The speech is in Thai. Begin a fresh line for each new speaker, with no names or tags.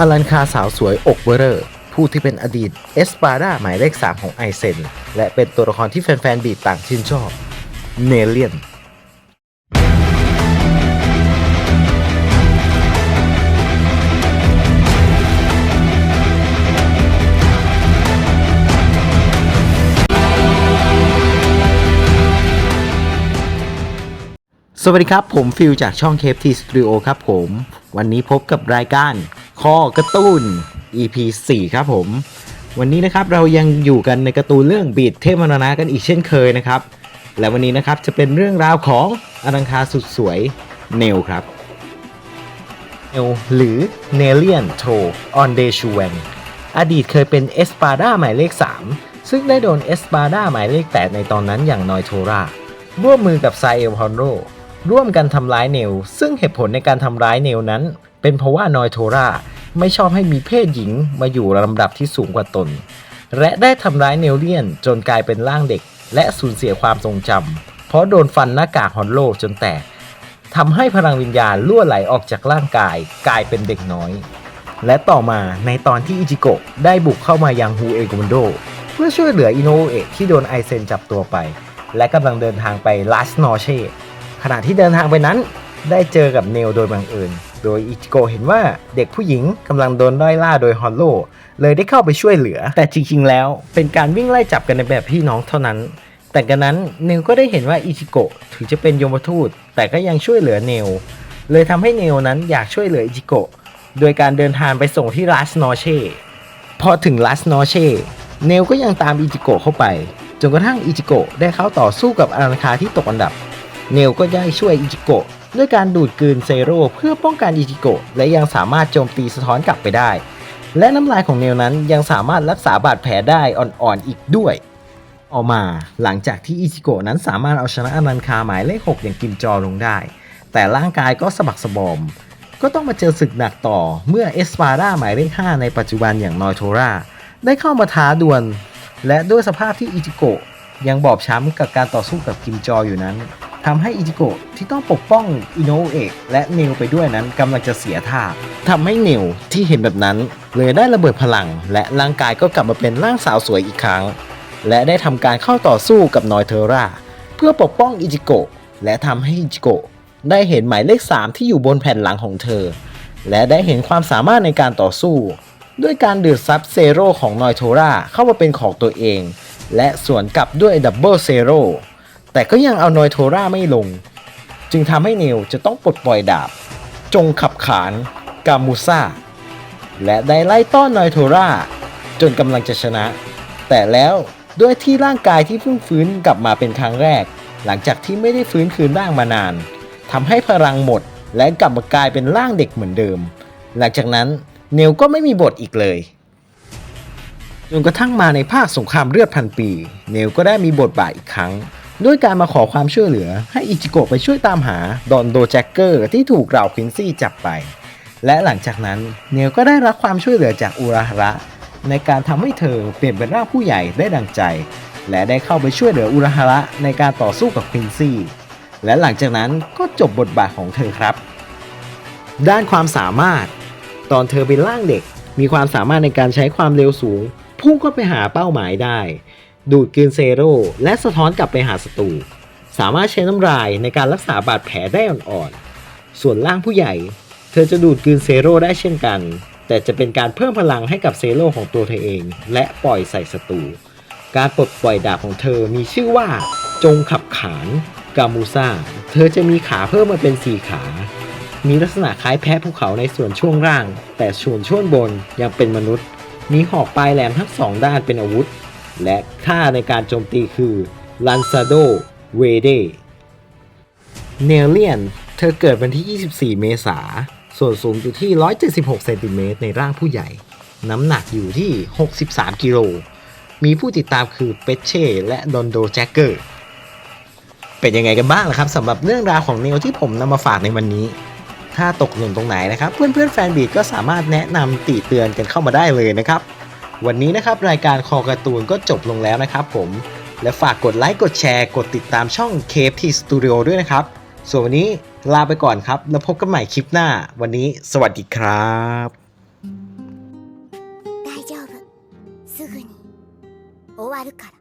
อลันคาสาวสวยอกเบอร์เรอร์ผู้ที่เป็นอดีตเอสปาดาหมายเลข 3 ของไอเซน และเป็นตัวละครที่แฟนๆ บีต่างชื่นชอบ เนเลียนสวัสดีครับ ผมฟิลจากช่องเคฟทีสตูดิโอครับผม วันนี้พบกับรายการ คอกร์ตูน EP 4 ครับผม วันนี้นะครับเรายังอยู่กันในการ์ตูนเรื่องบีดเทพมรณะกันอีกเช่นเคยนะครับ และวันนี้นะครับจะเป็นเรื่องราวของอลังคาสุดสวยเนลครับเนลหรือเนเลียนโทออนเดชูเวนอดีตเคยเป็นเอสปาดาหมายเลข 3 ซึ่งได้โดนเอสปาดาหมายเลข 8 ในตอนนั้นอย่างนอยโทราร่วมมือกับไซเอลพอนโรร่วมกันทำร้ายเนลซึ่งเหตุผลในการทำร้ายเนลนั้น เป็นเพราะว่านอยโทราไม่ชอบให้มีเพศหญิงมาอยู่ลำดับที่สูงกว่าตน และได้ทำร้ายเนลเลียนจนกลายเป็นร่างเด็ก และสูญเสียความทรงจำเพราะโดนฟันหน้ากากฮอนโลจนแตกทำให้พลังวิญญาณล่วไหลออกจากร่างกายกลายเป็นเด็กน้อย และต่อมาในตอนที่อิจิโกะได้บุกเข้ามายังฮูเอโกมนโด เพื่อช่วยเหลืออิโนเอะที่โดนไอเซนจับตัวไป และกำลังเดินทางไปลาสนอเช่ขณะที่เดินทางไปนั้น ได้เจอกับเนลโดยบังเอิญ โดยอิจิโกเห็นว่าเด็กผู้หญิงกำลังโดนด้อยล่าโดยฮอนโล เลยได้เข้าไปช่วยเหลือ แต่จริงๆแล้ว เป็นการวิ่งไล่จับกันในแบบพี่น้องเท่านั้น แต่กันนั้นเนลก็ได้เห็นว่าอิจิโกถึงจะเป็นยมทูต แต่ก็ยังช่วยเหลือเนล เลยทำให้เนลนั้นอยากช่วยเหลืออิจิโกโดยการเดินทางไปส่งที่ลาสนอเช่พอถึงลาสนอเช่เนลก็ยังตามอิจิโกเข้าไปจนกระทั่งอิจิโกได้เข้าต่อสู้กับอาราคาที่ตกอันดับ เนลก็ได้ช่วยอิจิโก ด้วยการดูดกลืนเซโร่เพื่อป้องกันอิจิโกะและยังสามารถโจมตีสะท้อนกลับไปได้ และน้ำลายของเนลนั้นยังสามารถรักษาบาดแผลได้อ่อนๆอีกด้วย ออกมาหลังจากที่อิจิโกะนั้นสามารถเอาชนะอนันคาหมายเลข 6 อย่างกิมจอลงได้ แต่ร่างกายก็สะบักสะบอม ก็ต้องมาเจอศึกหนักต่อเมื่อเอสปาดาหมายเลข 5 ในปัจจุบันอย่างนอยโทราได้เข้ามาท้าดวลและด้วยสภาพที่อิจิโกะยังบอบช้ำกับการต่อสู้กับกิมจออยู่นั้น ทำให้อิจิโกะที่ต้องปกป้องอิโนเอะและเนลไปด้วยนั้นกำลังจะเสียท่าทำให้เนลที่เห็นแบบนั้นเลยได้ระเบิดพลัง และร่างกายก็กลับมาเป็นร่างสาวสวยอีกครั้ง และได้ทำการเข้าต่อสู้กับนอยเทอร่าเพื่อปกป้องอิจิโกะและทำให้อิจิโกะได้เห็นหมายเลข 3 ที่อยู่บนแผ่นหลังของเธอ และได้เห็นความสามารถในการต่อสู้ ด้วยการดืดซับเซโร่ของนอยโทราเข้ามาเป็นของตัวเอง และสวนกลับด้วยดับเบิลเซโร่ แต่ก็ยังเอานอยโทราไม่ลง จึงทำให้เนลจะต้องปลดปล่อยดาบ จงขับขานกามูซ่า และได้ไล่ต้อนนอยโทราจนกำลังจะชนะ แต่แล้วด้วยที่ร่างกายที่เพิ่งฟื้นกลับมาเป็นครั้งแรก หลังจากที่ไม่ได้ฟื้นคืนร่างมานานทำให้พลังหมดและกลับมากลายเป็นร่างเด็กเหมือนเดิม หลังจากนั้นเนลก็ไม่มีบทอีกเลยจนกระทั่งมาในภาคสงครามเลือดพันปี เนลก็ได้มีบทบาทอีกครั้ง ด้วยการมาขอความช่วยเหลือให้อิจิโกะไปช่วยตามหาดอนโดแจ็คเกอร์ที่ถูกเหล่าควินซี่จับไป และหลังจากนั้นเนลก็ได้รับความช่วยเหลือจากอุราฮระในการทำให้เธอเปลี่ยนเป็นร่างผู้ใหญ่ได้ดังใจ และได้เข้าไปช่วยเหลืออุราฮระในการต่อสู้กับควินซี่ และหลังจากนั้นก็จบบทบาทของเธอครับ ด้านความสามารถ ตอนเธอเป็นร่างเด็ก มีความสามารถในการใช้ความเร็วสูง พุ่งเข้าไปหาเป้าหมายได้ ดูดกลืนเซโร่และสะท้อนกลับไปหาศัตรูสามารถใช้น้ำลายในการรักษาบาดแผลได้อ่อนๆ ส่วนร่างผู้ใหญ่ เธอจะดูดกลืนเซโร่ได้เช่นกัน แต่จะเป็นการเพิ่มพลังให้กับเซโร่ของตัวเธอเอง และปล่อยใส่ศัตรู การปลดปล่อยดาบของเธอมีชื่อว่า จงขับขานกามูซาเธอจะมีขาเพิ่มมาเป็นสี่ขา มีลักษณะคล้ายแพะภูเขาในส่วนช่วงล่าง แต่ส่วนช่วงบนยังเป็นมนุษย์ มีหอกปลายแหลมทั้งสองด้านเป็นอาวุธ และท่าในการโจมตีคือลันซาโดเวเดเนลเลียน เธอเกิดวันที่ 24 เมษา ส่วนสูงอยู่ที่ 176 เซนติเมตรในร่างผู้ใหญ่ น้ำหนักอยู่ที่ 63 กิโล มีผู้ติดตามคือเปเช่ และดอนโดแจ็คเกอร์ เป็นยังไงกันบ้างล่ะครับสำหรับเรื่องราวของเนลที่ผมนำมาฝากในวันนี้ ถ้าตกหล่นตรงไหนนะครับ เพื่อนๆแฟนบีดก็สามารถแนะนำติเตือนกันเข้ามาได้เลยนะครับ วันนี้นะครับรายการคอการ์ตูนก็จบลงแล้วนะครับผมและฝากกดไลค์กดแชร์กดติดตามช่องทีสตูดิโอด้วยนะครับ ส่วนวันนี้ลาไปก่อนครับ แล้วพบกันใหม่คลิปหน้า วันนี้สวัสดีครับ大丈夫
すぐに終わるから